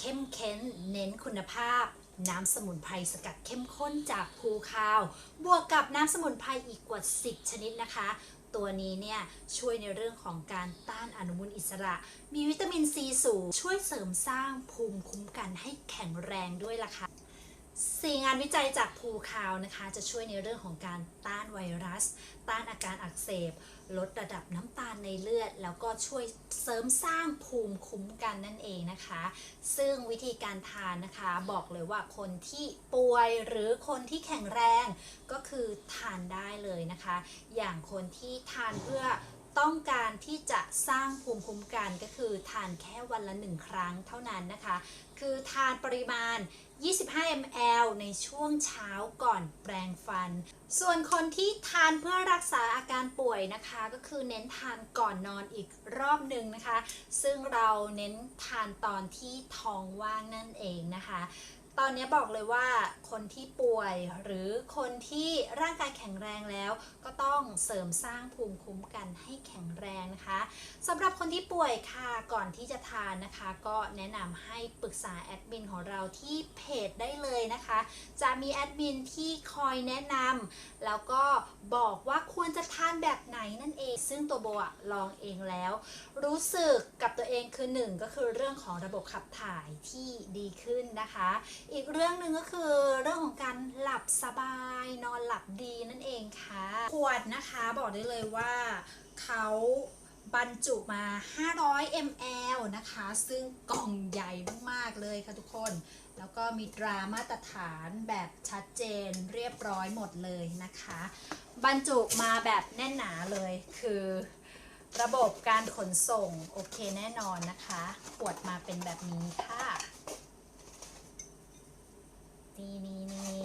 ข้มเคุณภาพ น้ำสมุนไพรสกัดเข้มข้นจากภูคาว บวกกับน้ำสมุนไพรอีกกว่า 10 ชนิดนะคะ ตัวนี้เนี่ยช่วยในเรื่องของการต้านอนุมูลอิสระ มีวิตามินซีสูง ช่วยเสริมสร้างภูมิคุ้มกันให้แข็งแรงด้วยล่ะค่ะ สี่งานวิจัยจากภูคาวนะคะ จะช่วยในเรื่องของการต้านไวรัส ต้านอาการอักเสบ ลดระดับน้ำตาลในเลือด แล้วก็ช่วยเสริมสร้างภูมิคุ้มกันนั่นเองนะคะ ซึ่งวิธีการทานนะคะบอกเลยว่าคนที่ป่วยหรือคนที่แข็งแรงก็คือทานได้เลยนะคะ อย่างคนที่ทานเพื่อ ต้องการที่จะสร้างภูมิคุ้มกันก็คือทานแค่วันละหนึ่งครั้งเท่านั้นนะคะ คือทานปริมาณ 25 ml ในช่วงเช้าก่อนแปรงฟัน ส่วนคนที่ทานเพื่อรักษาอาการป่วยนะคะ ก็คือเน้นทานก่อนนอนอีกรอบหนึ่งนะคะ ซึ่งเราเน้นทานตอนที่ท้องว่างนั่นเองนะคะ ตอนนี้บอกเลยว่าคนที่ป่วยหรือคนที่ร่างกายแข็งแรงแล้ว ก็ต้องเสริมสร้างภูมิคุ้มกันให้แข็งแรงนะคะสำหรับคนที่ป่วยค่ะก่อนที่จะทานนะคะ ก็แนะนำให้ปรึกษาแอดมินของเราที่เพจได้เลยนะคะ จะมีแอดมินที่คอยแนะนำแล้วก็บอกว่าควรจะทานแบบไหนนั่นเอง ซึ่งตัวโบอะลองเองแล้ว รู้สึกกับตัวเองคือหนึ่งก็คือเรื่องของระบบขับถ่ายที่ดีขึ้นนะคะ อีกเรื่องหนึ่งก็คือเรื่องของการหลับสบายนอนหลับดีนั่นเองค่ะขวดนะคะบอกได้เลยว่าเขา บรรจุมา 500 ml นะคะ ซึ่งกล่องใหญ่มาก ๆ เลยค่ะทุกคน แล้วก็มีตรามาตรฐานแบบชัดเจนเรียบร้อยหมดเลยนะคะ บรรจุมาแบบแน่นหนาเลยคือระบบการขนส่ง โอเคแน่นอนนะคะ ขวดมาเป็นแบบนี้ค่ะ นี่นี่นี่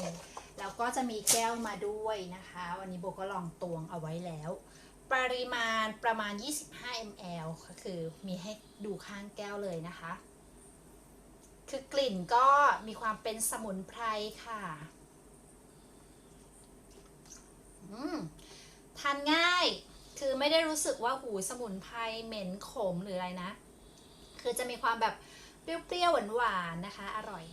แล้วก็จะมีแก้วมาด้วยนะคะ วันนี้โบก็ลองตวงเอาไว้แล้ว ปริมาณประมาณ 25 ml ก็คือมีให้ดูข้างแก้วเลยนะคะ คือกลิ่นก็มีความเป็นสมุนไพรค่ะอืมทานง่าย คือไม่ได้รู้สึกว่าหูสมุนไพรเหม็นขมหรืออะไรนะ คือจะมีความแบบเปรี้ยวๆหวานๆนะคะ อร่อย